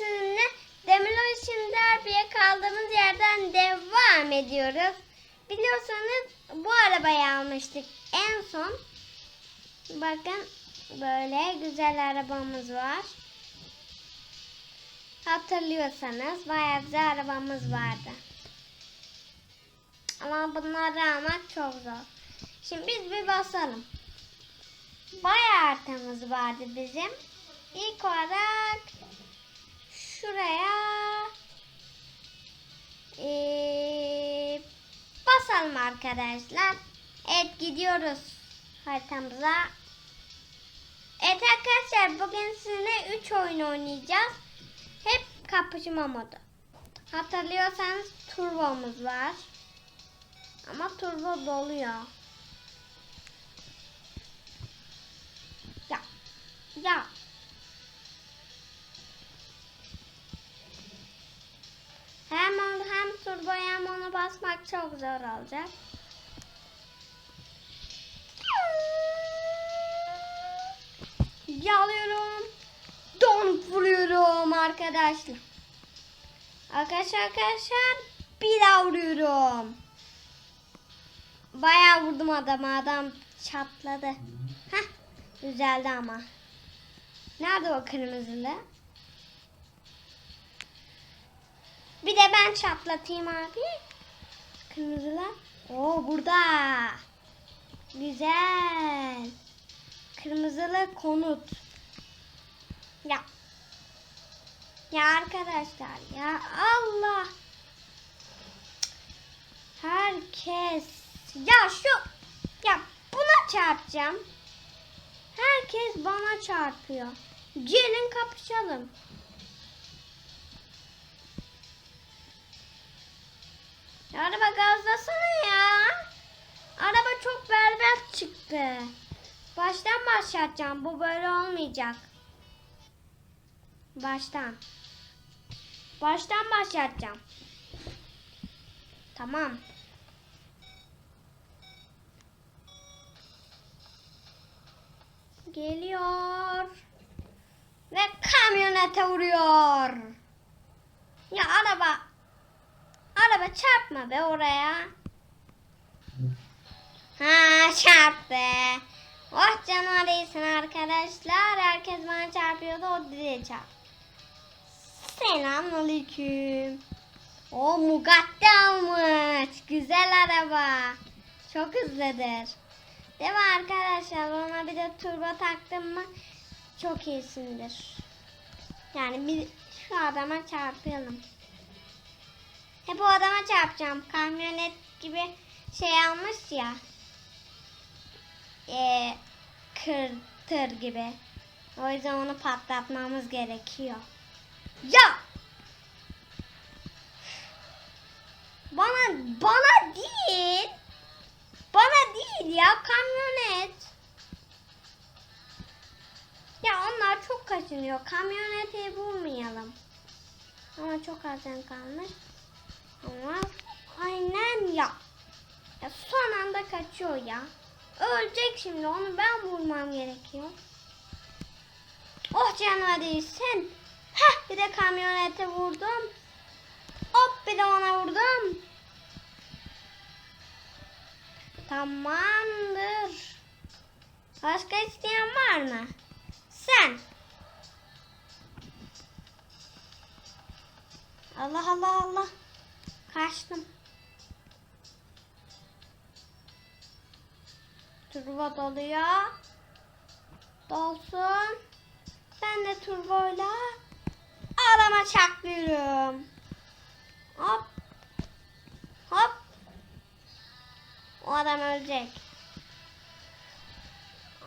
sizinle Demolition Derby'ye kaldığımız yerden devam ediyoruz. Biliyorsanız bu arabayı almıştık en son. Bakın böyle güzel arabamız var. Hatırlıyorsanız bayağı güzel arabamız vardı. Ama bunları almak çok zor. Şimdi biz bir basalım. Bayağı haritamız vardı bizim. İlk olarak şuraya eee, basalım arkadaşlar. Evet gidiyoruz haritamıza. Evet arkadaşlar bugün sizinle 3 oyun oynayacağız. Hep kapışma modu. Hatırlıyorsanız turbomuz var. Ama turbo doluyor. Ya. Ya. Basmak çok zor olacak. Yalıyorum. Don vuruyorum arkadaşlar. Arkadaşlar arkadaşlar bir daha vuruyorum. Bayağı vurdum adama. Adam çatladı. Heh, güzeldi ama. Nerede o kırmızılı? Bir de ben çatlatayım abi. Kırmızılar. Oo burada. Güzel. Kırmızılı konut. Ya. Ya arkadaşlar ya Allah. Herkes ya şu ya buna çarpacağım. Herkes bana çarpıyor. Gelin kapışalım. Araba gazlasana ya. Araba çok berbat çıktı. Baştan başlatacağım. Bu böyle olmayacak. Baştan. Baştan başlatacağım. Tamam. Geliyor. Ve kamyonete vuruyor. Ya araba. Araba çarpma be oraya. Ha çarptı. Oh canım değilsin arkadaşlar. Herkes bana çarpıyordu. O diye çarp. Selamünaleyküm. O Mugatti almış. Güzel araba. Çok hızlıdır. Değil mi arkadaşlar? Ona bir de turbo taktım mı çok iyisindir. Yani bir şu adama çarpalım. O adama çarpacağım. Kamyonet gibi şey almış ya. Ee, kır, gibi. O yüzden onu patlatmamız gerekiyor. Ya! Bana bana değil. Bana değil ya kamyonet. Ya onlar çok kaçınıyor. Kamyonete vurmayalım. Ama çok az can kalmış. Ama aynen ya. Ya son anda kaçıyor ya. Ölecek şimdi onu ben vurmam gerekiyor. Oh canına değilsin. Heh bir de kamyonete vurdum. Hop bir de ona vurdum. Tamamdır. Başka isteyen var mı? Sen. Allah Allah Allah. Kaçtım. Turbo doluyor. Dolsun. Ben de turboyla adama çaklıyorum. Hop. Hop. O adam ölecek.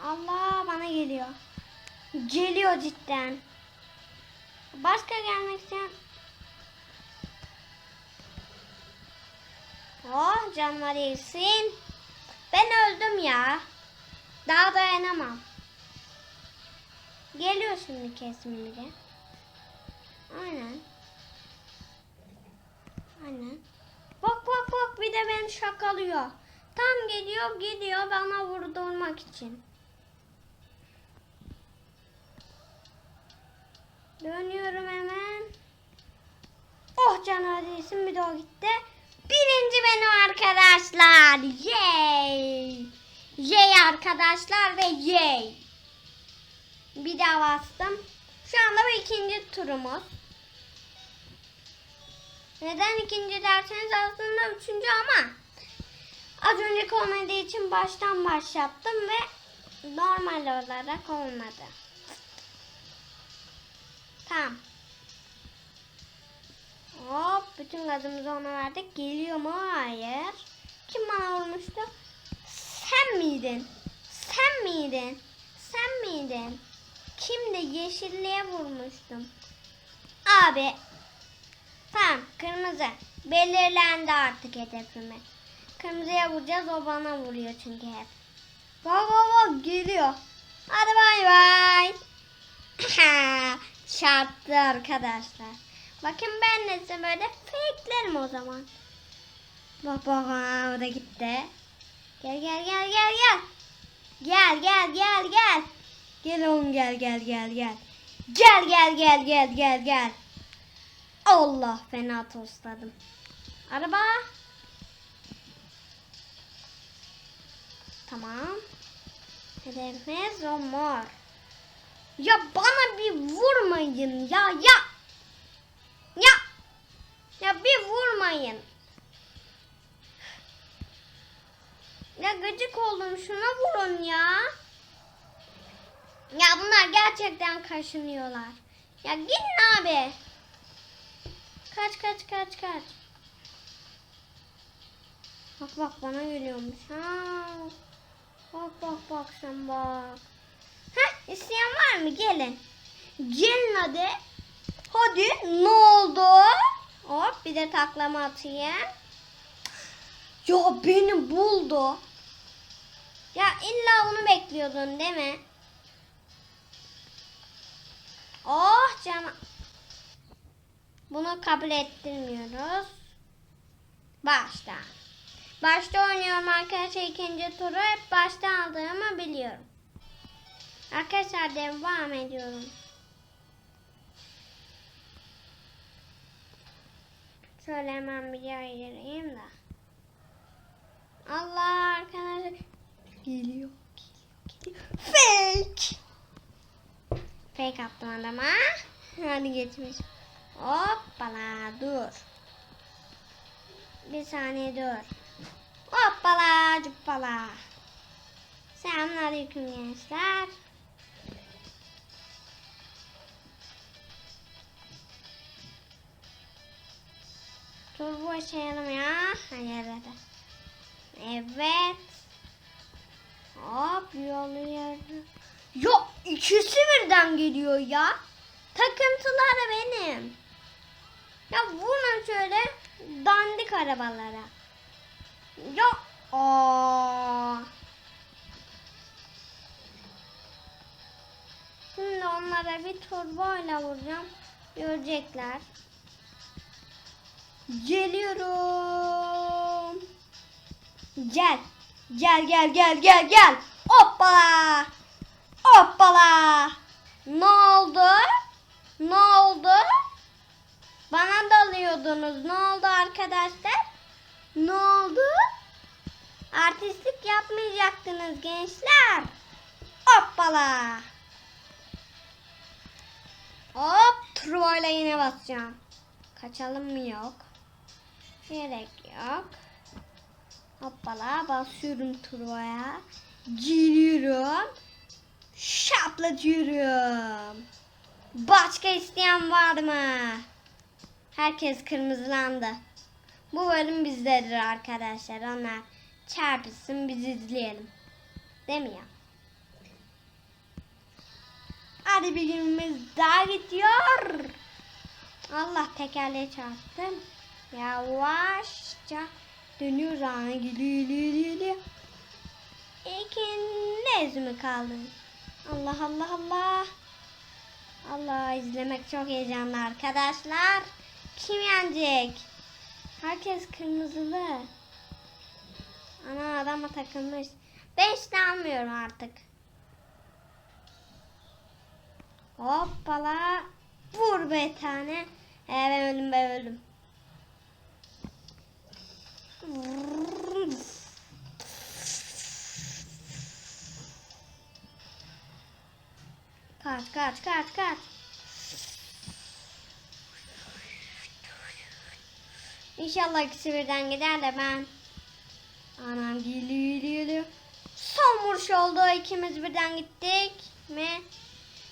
Allah bana geliyor. Geliyor cidden. Başka gelmek isteyen. Oh canlar iyisin. Ben öldüm ya. Daha dayanamam. Geliyor şimdi kesinlikle. Aynen. Aynen. Bak bak bak bir de beni şakalıyor. Tam geliyor gidiyor bana vurdurmak için. Dönüyorum hemen. tane ödeysin bir de o gitti. Birinci arkadaşlar. Yay. Yay arkadaşlar ve yay. Bir daha bastım. Şu anda bu ikinci turumuz. Neden ikinci derseniz aslında üçüncü ama az önceki olmadığı için baştan başlattım ve normal olarak olmadı. Tamam. Hop bütün gazımızı ona verdik. Geliyor mu? Hayır. Kim bana vurmuştu? Sen miydin? Sen miydin? Sen miydin? Kim de yeşilliğe vurmuştum. Abi. Tamam kırmızı. Belirlendi artık hedefimi. Kırmızıya vuracağız o bana vuruyor çünkü hep. Bak bak bak geliyor. Hadi bay bay. Çarptı arkadaşlar. Bakın ben de size böyle fakelerim o zaman. Bak bak aa, o da gitti. Gel gel gel gel gel. Gel gel gel gel. Gel oğlum gel gel gel gel. Gel gel gel gel gel gel. Allah fena tostladım. Araba. Tamam. Hedefimiz o mor. Ya bana bir vurmayın ya ya. Ya. Ya bir vurmayın. Ya gıcık oldum şuna vurun ya. Ya bunlar gerçekten kaşınıyorlar. Ya gidin abi. Kaç kaç kaç kaç. Bak bak bana geliyormuş. Ha. Bak bak bak sen bak. Heh isteyen var mı? Gelin. Gelin hadi. Hadi ne oldu? Hop bir de taklama atayım. Ya beni buldu. Ya illa bunu bekliyordun değil mi? Oh canım. Bunu kabul ettirmiyoruz. Başta. Başta oynuyorum arkadaşlar ikinci turu. Hep başta aldığımı biliyorum. Arkadaşlar devam ediyorum. Şöyle hemen bir yer da. Allah arkadaşlar. Geliyor. Geliyor. Fake. Fake attım adama. Hadi geçmiş. Hoppala dur. Bir saniye dur. Hoppala cuppala. Selamünaleyküm gençler. Turbo açalım ya. Hayır hadi. Evet. Yolluyorum. Yok ikisi birden geliyor ya. Takıntıları benim. Ya vurun şöyle dandik arabalara. Ya. Şimdi onlara bir turboyla vuracağım. Görecekler. Geliyorum. Gel. Gel gel gel gel gel. Hoppala. Hoppala. Ne oldu? Ne oldu? Bana dalıyordunuz. Ne oldu arkadaşlar? Ne oldu? Artistlik yapmayacaktınız gençler. Hoppala. Hop turboyla yine basacağım. Kaçalım mı yok? Gerek yok. Hoppala basıyorum turboya. Giriyorum. Şaplatıyorum. Başka isteyen var mı? Herkes kırmızılandı. Bu bölüm bizdedir arkadaşlar. Onlar çarpışsın biz izleyelim. Değil mi ya? Hadi bir günümüz daha gidiyor. Allah tekerleğe çarptım. Yavaşça dönüyoruz ana gidiyor gidiyor gidiyor. İkiniz mi kaldın? Allah Allah Allah. Allah izlemek çok heyecanlı arkadaşlar. Kim yenecek? Herkes kırmızılı. Ana adama takılmış. Ben işte almıyorum artık. Hoppala. Vur be tane. Ee, ben öldüm ben öldüm. Kaç kaç kaç kaç. İnşallah ikisi birden gider de ben. Anam geliyor geliyor. Son vuruş oldu. İkimiz birden gittik mi?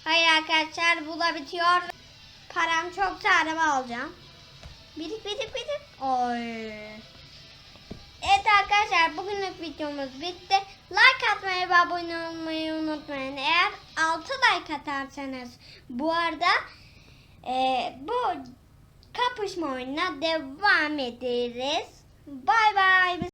Hayır arkadaşlar bu bitiyor. Param çoksa araba alacağım. Birik birik birik. Oy. Evet arkadaşlar bugünlük videomuz bitti. Like atmayı ve abone olmayı unutmayın. Eğer 6 like atarsanız bu arada e, bu kapışma oyununa devam ederiz. Bay bay.